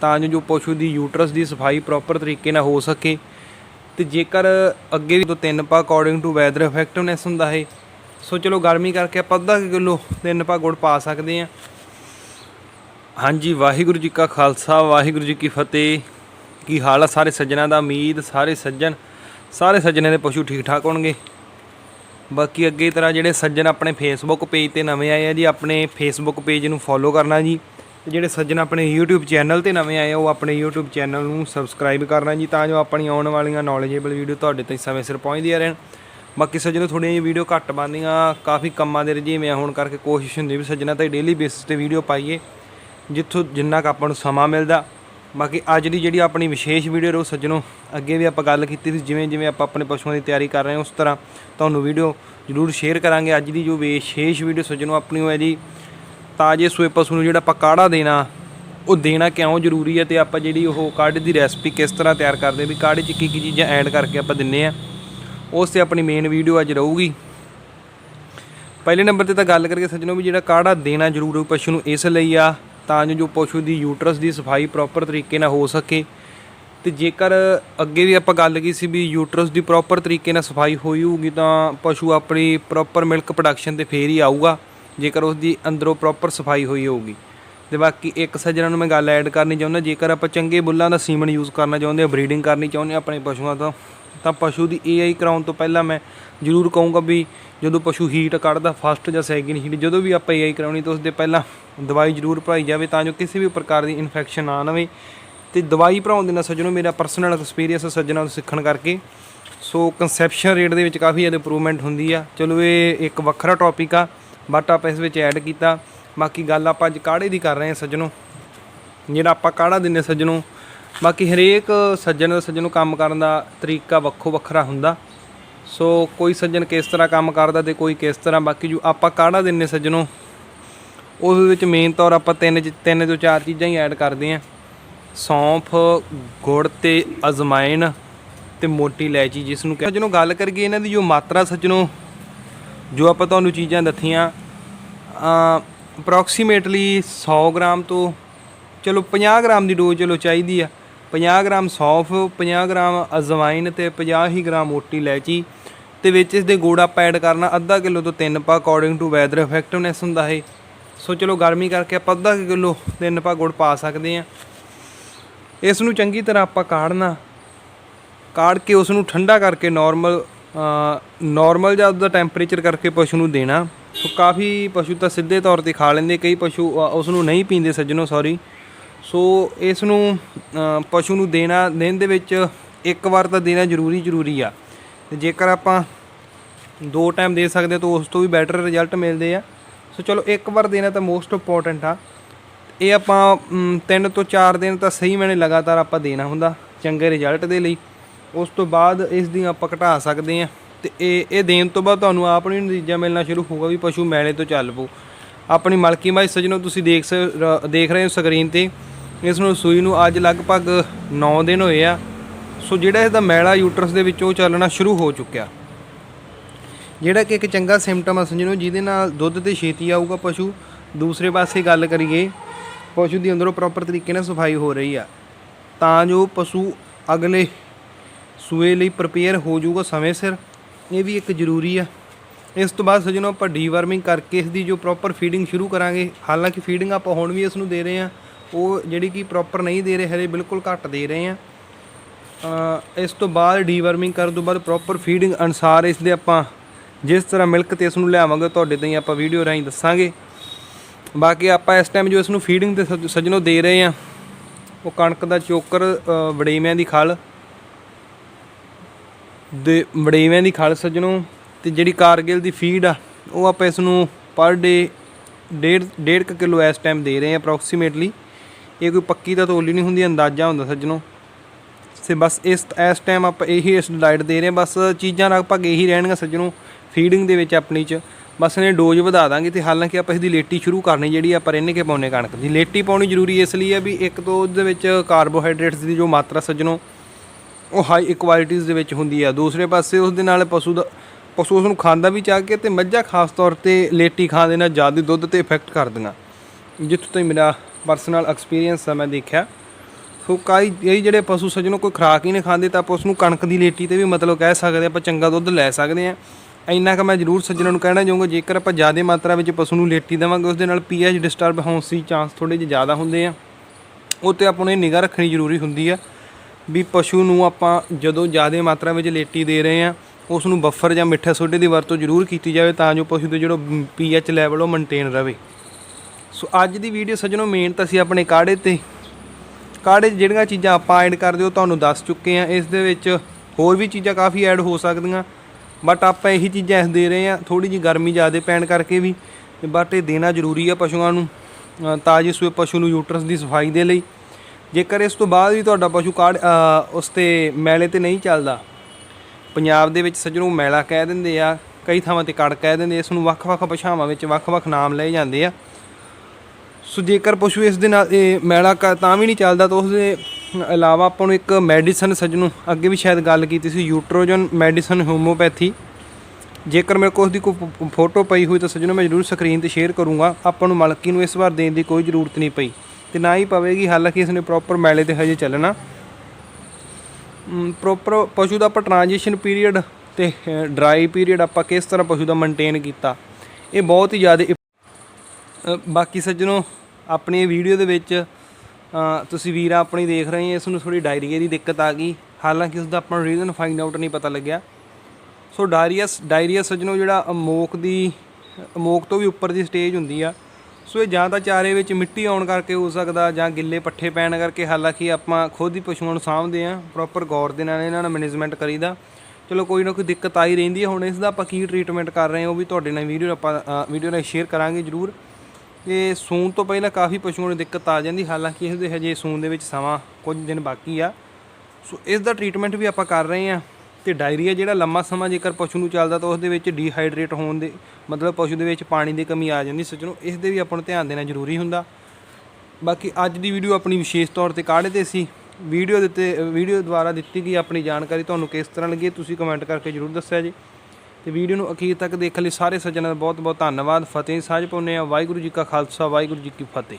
ਤਾਂ ਜੋ ਪਸ਼ੂ ਦੀ ਯੂਟਰਸ ਦੀ ਸਫ਼ਾਈ ਪ੍ਰੋਪਰ ਤਰੀਕੇ ਨਾਲ ਹੋ ਸਕੇ। ਤੇ ਜੇਕਰ ਅੱਗੇ ਵੀ ਤੋਂ ਤਿੰਨ ਪਾ ਅਕੋਰਡਿੰਗ ਟੂ ਵੈਦਰ ਇਫੈਕਟਿਵਨੈਸ ਹੁੰਦਾ ਹੈ, ਸੋ ਚਲੋ ਗਰਮੀ ਕਰਕੇ ਆਪਾਂ ਅੱਧਾ ਕੁ ਕਿਲੋ ਤਿੰਨ ਪਾ ਗੁੜ ਪਾ ਸਕਦੇ ਹਾਂ। ਹਾਂਜੀ, ਵਾਹਿਗੁਰੂ ਜੀ ਕਾ ਖਾਲਸਾ, ਵਾਹਿਗੁਰੂ ਜੀ ਕੀ ਫਤਿਹ। ਕੀ ਹਾਲ ਆ ਸਾਰੇ ਸੱਜਣਾਂ ਦਾ? ਉਮੀਦ ਸਾਰੇ ਸੱਜਣ, ਸਾਰੇ ਸੱਜਣਾਂ ਦੇ ਪਸ਼ੂ ਠੀਕ ਠਾਕ ਹੋਣਗੇ। ਬਾਕੀ ਅੱਗੇ ਤਰ੍ਹਾਂ ਜਿਹੜੇ ਸੱਜਣ ਆਪਣੇ ਫੇਸਬੁੱਕ ਪੇਜ ਤੇ ਨਵੇਂ ਆਏ ਆ ਜੀ, ਆਪਣੇ ਫੇਸਬੁੱਕ ਪੇਜ ਨੂੰ ਫੋਲੋ ਕਰਨਾ ਜੀ। ਤੇ ਜਿਹੜੇ ਸੱਜਣ ਆਪਣੇ YouTube ਚੈਨਲ ਤੇ ਨਵੇਂ ਆਏ ਉਹ ਆਪਣੇ YouTube ਚੈਨਲ ਨੂੰ ਸਬਸਕ੍ਰਾਈਬ ਕਰਨਾ ਜੀ, ਤਾਂ ਜੋ ਆਪਣੀ ਆਉਣ ਵਾਲੀਆਂ ਨੌਲੇਜੇਬਲ ਵੀਡੀਓ ਤੁਹਾਡੇ ਤੱਕ ਸਮੇਂ ਸਿਰ ਪਹੁੰਚਦੀਆਂ ਰਹਿਣ। ਬਾਕੀ ਸੱਜਣੋ, ਥੋੜ੍ਹੀਆਂ ਜਿਹੀਆਂ ਵੀਡੀਓ ਘੱਟ ਬਣਦੀਆਂ, ਕਾਫੀ ਕੰਮਾਂ ਦੇ ਰੁਝੇਵੇਂ ਹੋਣ ਕਰਕੇ ਕੋਸ਼ਿਸ਼ ਹੁੰਦੀ ਵੀ ਸੱਜਣਾ ਤਾਂ ਡੇਲੀ ਬੇਸਿਸ ਤੇ ਵੀਡੀਓ ਪਾਈਏ, ਜਿੱਥੋਂ ਜਿੰਨਾ ਕੁ ਆਪਾਂ ਨੂੰ ਸਮਾਂ ਮਿਲਦਾ। ਬਾਕੀ ਅੱਜ ਦੀ ਜਿਹੜੀ ਆਪਣੀ ਵਿਸ਼ੇਸ਼ ਵੀਡੀਓ ਰੋ ਸੱਜਣੋ, ਅੱਗੇ ਵੀ ਆਪਾਂ ਗੱਲ ਕੀਤੀ ਸੀ, ਜਿਵੇਂ ਜਿਵੇਂ ਆਪਾਂ ਆਪਣੇ ਪਸ਼ੂਆਂ ਦੀ ਤਿਆਰੀ ਕਰ ਰਹੇ ਹਾਂ, ਉਸ ਤਰ੍ਹਾਂ ਤੁਹਾਨੂੰ ਵੀਡੀਓ ਜ਼ਰੂਰ ਸ਼ੇਅਰ ਕਰਾਂਗੇ। ਅੱਜ ਦੀ ਜੋ ਵਿਸ਼ੇਸ਼ ਵੀਡੀਓ ਸੱਜਣੋ, ਆਪਣੀ ਉਹ ਜੀ ਤਾਜੇ ਸੂਏ ਪਸ਼ੂ ਨੂੰ ਜਿਹੜਾ ਆਪਾਂ ਕਾੜਾ ਦੇਣਾ, ਉਹ ਦੇਣਾ ਕਿਉਂ ਜ਼ਰੂਰੀ ਹੈ ਤੇ ਆਪਾਂ ਜਿਹੜੀ ਉਹ ਕਾੜੇ ਦੀ ਰੈਸਪੀ ਕਿਸ ਤਰ੍ਹਾਂ ਤਿਆਰ ਕਰਦੇ ਵੀ ਕਾੜੇ 'ਚ ਕੀ ਕੀ ਚੀਜ਼ਾਂ ਐਡ ਕਰਕੇ ਆਪਾਂ ਦਿੰਨੇ ਆ ਉਸ ਤੇ ਆਪਣੀ ਮੇਨ ਵੀਡੀਓ ਅੱਜ ਰਹੂਗੀ। ਪਹਿਲੇ ਨੰਬਰ ਤੇ ਤਾਂ ਗੱਲ ਕਰਕੇ ਸੱਜਣੋ ਵੀ ਜਿਹੜਾ ਕਾੜਾ ਦੇਣਾ ਜ਼ਰੂਰ ਹੈ ਪਸ਼ੂ ਨੂੰ ਇਸ ਲਈ ਆ, ਤਾਂ ਜੋ ਪਸ਼ੂ ਦੀ ਯੂਟਰਸ ਦੀ ਸਫ਼ਾਈ ਪ੍ਰੋਪਰ ਤਰੀਕੇ ਨਾਲ ਹੋ ਸਕੇ। ਤੇ ਜੇਕਰ ਅੱਗੇ ਵੀ ਆਪਾਂ ਗੱਲ ਕੀਤੀ ਸੀ ਵੀ ਯੂਟਰਸ ਦੀ ਪ੍ਰੋਪਰ ਤਰੀਕੇ ਨਾਲ ਸਫ਼ਾਈ ਹੋਈ ਹੋਊਗੀ, ਤਾਂ ਪਸ਼ੂ ਆਪਣੀ ਪ੍ਰੋਪਰ ਮਿਲਕ ਪ੍ਰੋਡਕਸ਼ਨ ਤੇ ਫੇਰ ਹੀ ਆਊਗਾ। ਜੇਕਰ ਉਸ ਦੀ ਅੰਦਰੋਂ ਪ੍ਰੋਪਰ ਸਫ਼ਾਈ ਹੋਈ ਹੋਊਗੀ। ਤੇ ਬਾਕੀ ਇੱਕ ਸੱਜਣਾ ਨੂੰ ਮੈਂ ਗੱਲ ਐਡ ਕਰਨੀ ਚਾਹੁੰਦਾ, ਜੇਕਰ ਆਪਾਂ ਚੰਗੇ ਬੁੱਲਾਂ ਦਾ ਸੀਮਨ ਯੂਜ਼ ਕਰਨਾ ਚਾਹੁੰਦੇ ਆ ਬਰੀਡਿੰਗ ਕਰਨੀ ਚਾਹੁੰਦੇ ਆ ਆਪਣੇ ਪਸ਼ੂਆਂ ਤੋਂ, ਤਾਂ ਪਸ਼ੂ ਦੀ ਏਆਈ ਕਰਾਉਣ ਤੋਂ ਪਹਿਲਾਂ ਮੈਂ ਜ਼ਰੂਰ ਕਹੂੰਗਾ ਵੀ ਜਦੋਂ ਪਸ਼ੂ ਹੀਟ ਕੱਢਦਾ ਫਸਟ ਜਾਂ ਸੈਕਿੰਡ ਹੀਟ ਜਦੋਂ ਵੀ ਆਪਾਂ ਏਆਈ ਕਰਾਉਣੀ, ਤਾਂ ਉਸ ਦੇ ਪਹਿਲਾਂ ਦਵਾਈ ਜ਼ਰੂਰ ਭਰਾਈ ਜਾਵੇ, ਤਾਂ ਜੋ ਕਿਸੇ ਵੀ ਪ੍ਰਕਾਰ ਦੀ ਇਨਫੈਕਸ਼ਨ ਨਾ ਆਵੇ। ਤੇ ਦਵਾਈ ਭਰਾਉਣ ਦੇ ਨਾਲ ਸੱਜਣੋ, ਮੇਰਾ ਪਰਸਨਲ ਐਕਸਪੀਰੀਅੰਸ ਸੱਜਣਾ ਨੂੰ ਸਿੱਖਣ ਕਰਕੇ। ਸੋ ਕੰਸੈਪਸ਼ਨ ਰੇਟ ਦੇ ਵਿੱਚ ਕਾਫੀ ਜ਼ਿਆਦਾ ਇੰਪਰੂਵਮੈਂਟ ਹੁੰਦੀ ਆ। ਚਲੋ, ਇਹ ਇੱਕ ਵੱਖਰਾ ਟੌਪਿਕ ਆ। ਬਟ ਆਪਾਂ ਇਸ ਵਿੱਚ ਐਡ ਕੀਤਾ। ਬਾਕੀ ਗੱਲ ਆਪਾਂ ਅੱਜ ਕਾੜੇ ਦੀ ਕਰ ਰਹੇ ਹਾਂ ਸੱਜਣੋ? ਜਿਹੜਾ ਆਪਾਂ ਕਾੜਾ ਦਿੰਨੇ ਸੱਜਣੋ? ਬਾਕੀ ਹਰੇਕ ਸੱਜਣ ਦਾ ਸੱਜਣ ਨੂੰ ਕੰਮ ਕਰਨ ਦਾ ਤਰੀਕਾ ਵੱਖੋ ਵੱਖਰਾ ਹੁੰਦਾ। ਸੋ ਕੋਈ ਸੱਜਣ ਕਿਸ ਤਰ੍ਹਾਂ ਕੰਮ ਕਰਦਾ ਤੇ ਕੋਈ ਕਿਸ ਤਰ੍ਹਾਂ। ਬਾਕੀ ਜੋ ਆਪਾਂ ਕਾੜਾ ਦਿੰਨੇ ਸੱਜਣੋ, ਉਸ ਵਿੱਚ ਮੇਨ ਤੌਰ ਆਪਾਂ ਤਿੰਨ ਤਿੰਨ ਤੋਂ ਚਾਰ ਚੀਜ਼ਾਂ ਹੀ ਐਡ ਕਰਦੇ ਆਂ ਸੌਂਫ, ਗੁੜ ਤੇ ਅਜਮਾਇਨ ਤੇ ਮੋਟੀ ਇਲਾਇਚੀ ਜਿਸ ਨੂੰ ਕਹਿੰਦੇ ਸੱਜਣੋ, ਗੱਲ ਕਰੀਏ ਇਹਨਾਂ ਦੀ ਜੋ ਮਾਤਰਾ ਸੱਜਣੋ ਜੋ ਆਪਾਂ ਤੁਹਾਨੂੰ ਚੀਜ਼ਾਂ ਦੱਸੀਆਂ ਅਪਰੋਕਸੀਮੇਟਲੀ 100 ਗ੍ਰਾਮ ਤੋਂ, ਚਲੋ 50 ਗ੍ਰਾਮ ਦੀ ਡੋਜ਼ ਚਲੋ ਚਾਹੀਦੀ ਆ। 50 ਗ੍ਰਾਮ ਸੌਂਫ 50 ਗ੍ਰਾਮ ਅਜਵਾਇਨ ਤੇ 50 ਹੀ ਗ੍ਰਾਮ ਮੋਟੀ ਇਲਾਇਚੀ ਤੇ ਵਿੱਚ ਇਸ ਦੇ ਗੁੜ ਆਪਾਂ ਐਡ ਕਰਨਾ, ਅੱਧਾ ਕਿਲੋ ਤੋਂ ਤਿੰਨ ਪਾ ਅਕੋਰਡਿੰਗ ਟੂ ਵੈਦਰ ਇਫੈਕਟਿਵਨੈਸ ਹੁੰਦਾ ਹੈ ਸੋ ਚਲੋ ਗਰਮੀ ਕਰਕੇ ਆਪਾਂ ਅੱਧਾ ਕੁ ਕਿਲੋ ਤਿੰਨ ਪਾ ਗੁੜ ਪਾ ਸਕਦੇ ਆ। ਇਸ ਨੂੰ ਚੰਗੀ ਤਰ੍ਹਾਂ ਆਪਾਂ ਕਾੜਨਾ, ਕਾੜ ਕੇ ਉਸ ਨੂੰ ਠੰਡਾ ਕਰਕੇ ਨਾਰਮਲ ਨਾਰਮਲ ਜਾਂ ਉਹਦਾ ਟੈਂਪਰੇਚਰ ਕਰਕੇ ਪਸ਼ੂ ਨੂੰ ਦੇਣਾ। ਸੋ ਕਾਫੀ ਪਸ਼ੂ ਤਾਂ ਸਿੱਧੇ ਤੌਰ ਤੇ ਖਾ ਲੈਂਦੇ ਕਈ ਪਸ਼ੂ ਉਸ ਨੂੰ ਨਹੀਂ ਪੀਂਦੇ ਸੱਜਣੋ ਸੌਰੀ ਸੋ ਇਸ ਨੂੰ ਪਸ਼ੂ ਨੂੰ ਦੇਣਾ ਦਿਨ ਦੇ ਵਿੱਚ ਇੱਕ ਵਾਰ ਤਾਂ ਦੇਣਾ ਜ਼ਰੂਰੀ ਜ਼ਰੂਰੀ ਆ। ਤੇ ਜੇਕਰ ਆਪਾਂ ਦੋ ਟਾਈਮ ਦੇ ਸਕਦੇ ਹਾਂ ਤਾਂ ਉਸ ਤੋਂ ਵੀ ਬੈਟਰ ਰਿਜ਼ਲਟ ਮਿਲਦੇ ਆ। ਸੋ ਚਲੋ ਇੱਕ ਵਾਰ ਦੇਣਾ ਤਾਂ ਮੋਸਟ ਇੰਪੋਰਟੈਂਟ ਆ। ਇਹ ਆਪਾਂ ਮ, ਤਿੰਨ ਤੋਂ ਚਾਰ ਦਿਨ ਤਾਂ ਸਹੀ ਮੈਨੇ ਲਗਾਤਾਰ ਆਪਾਂ ਦੇਣਾ ਹੁੰਦਾ ਚੰਗੇ ਰਿਜ਼ਲਟ ਦੇ ਲਈ। ਉਸ ਤੋਂ ਬਾਅਦ ਇਸ ਦੀ ਆਪਾਂ ਘਟਾ ਸਕਦੇ ਹਾਂ ਤੇ ਇਹ ਇਹ ਦੇਣ ਤੋਂ ਬਾਅਦ ਤੁਹਾਨੂੰ ਆਪ ਨੂੰ ਨਤੀਜਾ ਮਿਲਣਾ ਸ਼ੁਰੂ ਹੋਊਗਾ ਵੀ ਪਸ਼ੂ ਮੈਲੇ ਤੋਂ ਚੱਲ ਪਊ। ਆਪਣੀ ਮਲਕੀ ਮਾਈ ਸੱਜਣੋ, ਤੁਸੀਂ ਦੇਖ ਸ- ਦੇਖ ਰਹੇ ਹੋ ਸਕਰੀਨ ਤੇ। ਇਸ ਨੂੰ ਸੂਈ ਨੂੰ ਅੱਜ ਲਗਭਗ 9 ਦਿਨ ਹੋਏ ਆ। ਸੋ ਜਿਹੜਾ ਇਹਦਾ ਮੈਲਾ ਯੂਟਰਸ ਦੇ ਵਿੱਚ ਉਹ ਚੱਲਣਾ ਸ਼ੁਰੂ ਹੋ ਚੁੱਕਿਆ। ਜਿਹੜਾ ਕਿ ਇੱਕ ਚੰਗਾ ਸਿੰਪਟਮ ਆ ਸਮਝੋ ਜਿਹਦੇ ਨਾਲ ਦੁੱਧ ਤੇ ਛੇਤੀ ਆਊਗਾ ਪਸ਼ੂ। ਦੂਸਰੇ ਪਾਸੇ ਗੱਲ ਕਰੀਏ, ਪਸ਼ੂ ਦੀ ਅੰਦਰੋਂ ਪ੍ਰੋਪਰ ਤਰੀਕੇ ਨਾਲ ਸਫ਼ਾਈ ਹੋ ਰਹੀ ਆ। ਤਾਂ ਜੋ ਪਸ਼ੂ ਅਗਲੇ ਸੂਏ ਲਈ ਪ੍ਰਪੇਅਰ ਹੋ ਜਾਊਗਾ ਸਮੇਂ ਸਿਰ ਇਹ ਵੀ ਇੱਕ ਜ਼ਰੂਰੀ ਆ। ਇਸ ਤੋਂ ਬਾਅਦ ਸਜਣੋ ਆਪਾਂ ਡੀਵਰਮਿੰਗ ਕਰਕੇ ਇਸ ਦੀ ਜੋ ਪ੍ਰੋਪਰ ਫੀਡਿੰਗ ਸ਼ੁਰੂ ਕਰਾਂਗੇ। ਹਾਲਾਂਕਿ ਫੀਡਿੰਗ ਆਪਾਂ ਹੁਣ ਵੀ ਇਸ ਨੂੰ ਦੇ ਰਹੇ ਆ ਉਹ ਜਿਹੜੀ ਕਿ ਪ੍ਰੋਪਰ ਨਹੀਂ ਦੇ ਰਹੇ ਹਲੇ ਬਿਲਕੁਲ ਘੱਟ ਦੇ ਰਹੇ ਆ ਇਸ ਤੋਂ ਬਾਅਦ ਡੀਵਰਮਿੰਗ ਕਰਨ ਤੋਂ ਬਾਅਦ ਪ੍ਰੋਪਰ ਫੀਡਿੰਗ ਅਨਸਾਰ ਇਸ ਦੇ ਆਪਾਂ ਜਿਸ ਤਰ੍ਹਾਂ ਮਿਲਕ ਤੇ ਇਸ ਨੂੰ ਲਿਆਵਾਂਗੇ ਤੁਹਾਡੇ ਤਾਈਂ ਆਪਾਂ ਵੀਡੀਓ ਰਾਹੀਂ ਦੱਸਾਂਗੇ। ਬਾਕੀ ਆਪਾਂ ਇਸ ਟਾਈਮ ਜੋ ਇਸ ਨੂੰ ਫੀਡਿੰਗ ਦੇ ਸੱਜ- ਸੱਜਣੋ ਦੇ ਰਹੇ ਆ ਉਹ ਕਣਕ ਦਾ ਚੋਕਰ ਅ, ਵੜੇਵਿਆਂ ਦੀ ਖਲ ਦੇ ਵੜੇਵਿਆਂ ਦੀ ਖਲ ਸੱਜਣੋ ਤੇ ਜਿਹੜੀ ਕਾਰਗਿਲ ਦੀ ਫੀਡ ਆ, ਉਹ ਆਪਾਂ ਇਸ ਨੂੰ ਪਰ ਡੇ ਡੇਢ ਡੇਢ ਕੁ ਕਿਲੋ ਇਸ ਟਾਈਮ ਦੇ ਰਹੇ ਆ ਅਪਰੋਕਸੀਮੇਟਲੀ ਇਹ ਕੋਈ ਪੱਕੀ ਤਾਂ ਤੋਲੀ ਨਹੀਂ ਹੁੰਦੀ, ਅੰਦਾਜ਼ਾ ਹੁੰਦਾ ਸੱਜਣੋ ਤੇ ਬਸ ਇਸ ਇਸ ਟਾਈਮ ਆਪਾਂ ਇਹੀ ਇਸ ਡਾਈਟ ਦੇ ਰਹੇ ਹਾਂ, ਬਸ ਚੀਜ਼ਾਂ ਲਗਭਗ ਇਹੀ ਰਹਿਣਗੀਆਂ ਸੱਜਣੋ ਫੀਡਿੰਗ ਦੇ ਵਿੱਚ ਆਪਣੀ ਚ। ਬਸ ਇਹਨੇ ਡੋਜ਼ ਵਧਾ ਦਾਂਗੇ ਤੇ ਹਾਲਾਂਕਿ ਆਪਾਂ ਇਹਦੀ ਲੇਟੀ ਸ਼ੁਰੂ ਕਰਨੀ ਜਿਹੜੀ ਆਪਾਂ ਰਿੰਨ ਕੇ ਪਾਉਨੇ ਕਣਕ ਦੀ। ਲੇਟੀ ਪਾਉਣੀ ਜ਼ਰੂਰੀ ਇਸ ਲਈ ਆ ਵੀ ਇੱਕ ਤੋਂ ਉਹਦੇ ਵਿੱਚ ਕਾਰਬੋਹਾਈਡਰੇਟਸ ਦੀ ਜੋ ਮਾਤਰਾ ਸੱਜਣੋ ਉਹ ਹਾਈ ਇਕੁਆਲਿਟੀਜ਼ ਦੇ ਵਿੱਚ ਹੁੰਦੀ ਆ। ਦੂਸਰੇ ਪਾਸੇ ਉਸ ਦੇ ਨਾਲ ਪਸ਼ੂ ਦਾ ਪਸ਼ੂ ਉਸ ਨੂੰ ਖਾਂਦਾ ਵੀ ਚਾਹ ਕੇ ਤੇ ਮੱਝਾਂ ਖਾਸ ਤੌਰ ਤੇ ਲੇਟੀ ਖਾਣ ਦੇ ਨਾਲ ਜ਼ਿਆਦਾ ਦੁੱਧ ਤੇ ਇਫੈਕਟ ਕਰਦੀਆਂ ਜਿੱਥੋਂ ਤਾਈਂ ਮੇਰਾ ਪਰਸਨਲ ਐਕਸਪੀਰੀਅੰਸ ਆ, ਮੈਂ ਦੇਖਿਆ। ਸੋ ਕਈ ਇਹ ਜਿਹੜੇ ਪਸ਼ੂ ਸੱਜਣੋ ਕੋਈ ਖੁਰਾਕ ਹੀ ਨਹੀਂ ਖਾਂਦੇ ਤਾਂ ਆਪਾਂ ਉਸ ਨੂੰ ਕਣਕ ਦੀ ਲੇਟੀ ਤੇ ਵੀ ਮਤਲਬ ਕਹਿ ਸਕਦੇ ਆਪਾਂ ਚੰਗਾ ਦੁੱਧ ਲੈ ਸਕਦੇ ਆ। ਇੰਨਾ ਕੁ ਮੈਂ ਜ਼ਰੂਰ ਸੱਜਣਾਂ ਨੂੰ ਕਹਿਣਾ ਚਾਹੂੰਗਾ, ਜੇਕਰ ਆਪਾਂ ਜ਼ਿਆਦਾ ਮਾਤਰਾ ਵਿੱਚ ਪਸ਼ੂ ਨੂੰ ਲੇਟੀ ਦੇਵਾਂਗੇ, ਉਸ ਦੇ ਨਾਲ ਪੀਐਚ ਡਿਸਟਰਬ ਹੋਣ ਸੀ ਚਾਂਸ ਥੋੜੇ ਜਿਹੇ ਜ਼ਿਆਦਾ ਹੁੰਦੇ ਆ। ਉਹ ਤੇ ਆਪਾਂ ਨੂੰ ਇਹ ਨਿਗਾਹ ਰੱਖਣੀ ਜ਼ਰੂਰੀ ਹੁੰਦੀ ਆ। ਵੀ ਪਸ਼ੂ ਨੂੰ ਆਪਾਂ ਜਦੋਂ ਜ਼ਿਆਦਾ ਮਾਤਰਾ ਵਿੱਚ ਲੇਟੀ ਦੇ ਰਹੇ ਆ ਉਸ ਨੂੰ ਬਫਰ ਜਾਂ ਮਿੱਠੇ ਸੋਡੇ ਦੀ ਵਰਤੋਂ ਜ਼ਰੂਰ ਕੀਤੀ ਜਾਵੇ ਤਾਂ ਜੋ ਪਸ਼ੂ ਦੇ ਜਿਹੜਾ ਪੀਐਚ ਲੈਵਲ ਉਹ ਮੇਨਟੇਨ ਰਵੇ। ਸੋ ਅੱਜ ਦੀ ਵੀਡੀਓ ਸੱਜਣੋ ਮੇਨ ਤਾਂ ਅਸੀਂ ਆਪਣੇ ਕਾੜੇ ਤੇ, ਕਾੜੇ 'ਚ ਜਿਹੜੀਆਂ ਚੀਜ਼ਾਂ ਆਪਾਂ ਐਡ ਕਰਦੇ ਹੋ ਤੁਹਾਨੂੰ ਦੱਸ ਚੁੱਕੇ ਆ ਇਸ ਦੇ ਵਿੱਚ ਹੋਰ ਵੀ ਚੀਜ਼ਾਂ ਕਾਫੀ ਐਡ ਹੋ ਸਕਦੀਆਂ ਬਟ ਆਪਾਂ ਇਹੀ ਚੀਜ਼ਾਂ ਦੇ ਰਹੇ ਆ ਥੋੜੀ ਜੀ ਗਰਮੀ ਜ਼ਿਆਦਾ ਪੈਣ ਕਰਕੇ ਵੀ ਬਟ ਇਹ ਦੇਣਾ ਜ਼ਰੂਰੀ ਆ ਪਸ਼ੂਆਂ ਨੂੰ ਤਾਜ਼ੇ ਸੂਏ ਪਸ਼ੂ ਨੂੰ ਯੂਟਰਸ ਦੀ ਸਫ਼ਾਈ ਦੇ ਲਈ। ਜੇਕਰ ਇਸ ਤੋਂ ਬਾਅਦ ਵੀ ਤੁਹਾਡਾ ਪਸ਼ੂ ਕਾੜ ਉਸ ਤੇ ਮੈਲੇ ਤੇ ਨਹੀਂ ਚੱਲਦਾ, ਪੰਜਾਬ ਦੇ ਵਿੱਚ ਸੱਜਣੋਂ ਮੈਲਾ ਕਹਿ ਦਿੰਦੇ ਆ, ਕਈ ਥਾਵਾਂ ਤੇ ਕੜ ਕਹਿ ਦਿੰਦੇ ਇਸ ਨੂੰ ਵੱਖ-ਵੱਖ ਭਾਸ਼ਾਵਾਂ ਵਿੱਚ ਵੱਖ-ਵੱਖ ਨਾਮ ਲਏ ਜਾਂਦੇ ਆ। ਸੋ ਜੇਕਰ ਪਸ਼ੂ ਇਸ ਦੇ ਨਾਲ, ਇਹ ਮੈਲਾ ਕ- ਤਾਂ ਵੀ ਨਹੀਂ ਚੱਲਦਾ, ਤਾਂ ਉਸ ਦੇ ਇਲਾਵਾ ਆਪਾਂ ਨੂੰ ਇੱਕ ਮੈਡੀਸਨ ਸੱਜਣੋਂ ਅੱਗੇ ਵੀ ਸ਼ਾਇਦ ਗੱਲ ਕੀਤੀ ਸੀ, ਯੂਟਰੋਜਨ ਮੈਡੀਸਨ ਹੋਮੋਪੈਥੀ ਜੇਕਰ ਮੇਰੇ ਕੋਲ ਉਸ ਦੀ ਕੋਈ ਫੋਟੋ ਪਈ ਹੋਈ ਤਾਂ ਸੱਜਣੋਂ ਮੈਂ ਜ਼ਰੂਰ ਸਕਰੀਨ ਤੇ ਸ਼ੇਅਰ ਕਰੂੰਗਾ, ਆਪਾਂ ਨੂੰ ਮਲਕੀ ਨੂੰ ਇਸ ਵਾਰ ਦੇਣ ਦੀ ਕੋਈ ਜ਼ਰੂਰਤ ਨਹੀਂ ਪਈ। ਤੇ ਨਾ ਹੀ ਪਵੇਗੀ, ਹਾਲਾਂਕਿ ਇਸ ਨੇ ਪ੍ਰੋਪਰ ਮੈਲੇ ਤੇ ਹਜੇ ਚੱਲਣਾ। ਪ੍ਰੋਪਰ ਪਸ਼ੂ ਦਾ ਆਪਾਂ ਟ੍ਰਾਂਜੀਸ਼ਨ ਪੀਰੀਅਡ ਤੇ ਡਰਾਈ ਪੀਰੀਅਡ ਆਪਾਂ ਕਿਸ ਤਰ੍ਹਾਂ ਪਸ਼ੂ ਦਾ ਮੇਨਟੇਨ ਕੀਤਾ, ਇਹ ਬਹੁਤ ਹੀ ਜ਼ਿਆਦਾ ਬਾਕੀ ਸੱਜਣੋ, ਆਪਣੀ ਵੀਡੀਓ ਦੇ ਵਿੱਚ ਤੁਸੀਂ ਵੀਰਾ ਆਪਣੀ ਦੇਖ ਰਹੇ ਹੋ, ਇਸ ਨੂੰ ਥੋੜੀ ਡਾਇਰੀਆ ਦੀ ਦਿੱਕਤ ਆ ਗਈ। ਹਾਲਾਂਕਿ ਉਸ ਦਾ ਆਪਾਂ ਰੀਜ਼ਨ ਫਾਈਂਡ ਆਊਟ ਨਹੀਂ ਪਤਾ ਲੱਗਿਆ। ਸੋ ਡਾਇਰੀਆ ਡਾਇਰੀਆ ਸੱਜਣੋ ਜਿਹੜਾ ਅਮੋਕ ਦੀ, ਅਮੋਕ ਤੋਂ ਵੀ ਉੱਪਰ ਦੀ ਸਟੇਜ ਹੁੰਦੀ ਆ ਸੋ ਇਹ ਜਾਂ ਤਾਂ ਚਾਰੇ ਵਿੱਚ ਮਿੱਟੀ ਆਉਣ ਕਰਕੇ ਹੋ ਸਕਦਾ ਜਾਂ ਗਿੱਲੇ ਪੱਠੇ ਪੈਣ ਕਰਕੇ ਹਾਲਾਂਕਿ ਆਪਾਂ ਖੁਦ ਹੀ ਪਸ਼ੂਆਂ ਨੂੰ ਸਾਂਭਦੇ ਆ ਪ੍ਰੋਪਰ ਗੌਰ ਦੇ ਨਾਲ ਇਹਨਾਂ ਦਾ ਮੈਨੇਜਮੈਂਟ ਕਰੀਦਾ। ਚਲੋ ਕੋਈ ਨਾ ਕੋਈ ਦਿੱਕਤ ਆਈ ਰਹਿੰਦੀ ਹੈ, ਹੁਣ ਇਸ ਦਾ ਆਪਾਂ ਕੀ ਟ੍ਰੀਟਮੈਂਟ ਕਰ ਰਹੇ ਹਾਂ ਉਹ ਵੀ ਤੁਹਾਡੇ ਨਾਲ ਵੀਡੀਓ ਆਪਾਂ ਵੀਡੀਓ ਨਾਲ ਸ਼ੇਅਰ ਕਰਾਂਗੇ ਜ਼ਰੂਰ। ਤੇ ਸੂਣ ਤੋਂ ਪਹਿਲਾਂ ਕਾਫੀ ਪਸ਼ੂਆਂ ਨੂੰ ਦਿੱਕਤ ਆ ਜਾਂਦੀ, ਹਾਲਾਂਕਿ ਇਸ ਦੇ ਹਜੇ ਸੂਨ ਦੇ ਵਿੱਚ ਸਮਾਂ ਕੁਝ ਦਿਨ ਬਾਕੀ ਆ। ਸੋ ਇਸ ਦਾ ਟ੍ਰੀਟਮੈਂਟ ਵੀ ਆਪਾਂ ਕਰ ਰਹੇ ਹਾਂ। ਤੇ ਡਾਇਰੀਆ ਜਿਹੜਾ ਲੰਮਾ ਸਮਾਂ ਜੇਕਰ ਪਸ਼ੂ ਨੂੰ ਚੱਲਦਾ ਤਾਂ ਉਸ ਦੇ ਵਿੱਚ ਡੀਹਾਈਡਰੇਟ ਹੋਣ ਦੇ, ਮਤਲਬ ਪਸ਼ੂ ਦੇ ਵਿੱਚ ਪਾਣੀ ਦੀ ਕਮੀ ਆ ਜਾਂਦੀ। ਸੱਜਣੋ, ਇਸ ਦੇ ਵੀ ਆਪਾਂ ਨੂੰ ਧਿਆਨ ਦੇਣਾ ਜ਼ਰੂਰੀ ਹੁੰਦਾ। ਬਾਕੀ ਅੱਜ ਦੀ ਵੀਡੀਓ ਆਪਣੀ ਵਿਸ਼ੇਸ਼ ਤੌਰ ਤੇ ਕਾੜੇ ਤੇ ਸੀ। ਵੀਡੀਓ ਦਿੱਤੇ, ਵੀਡੀਓ ਦੁਆਰਾ ਦਿੱਤੀ ਗਈ ਆਪਣੀ ਜਾਣਕਾਰੀ ਤੁਹਾਨੂੰ ਕਿਸ ਤਰ੍ਹਾਂ ਲੱਗੀ, ਤੁਸੀਂ ਕਮੈਂਟ ਕਰਕੇ ਜਰੂਰ ਦੱਸਿਆ ਜੀ। ਤੇ ਵੀਡੀਓ ਨੂੰ ਅਖੀਰ ਤੱਕ ਦੇਖਣ ਲਈ। ਸਾਰੇ ਸੱਜਣਾਂ ਦਾ ਬਹੁਤ ਬਹੁਤ ਧੰਨਵਾਦ। ਫਤਿਹ ਸਾਂਝ ਪਾਉਂਦੇ ਆ ਵਾਹਿਗੁਰੂ ਜੀ ਕਾ ਖਾਲਸਾ, ਵਾਹਿਗੁਰੂ ਜੀ ਕੀ ਫਤਿਹ।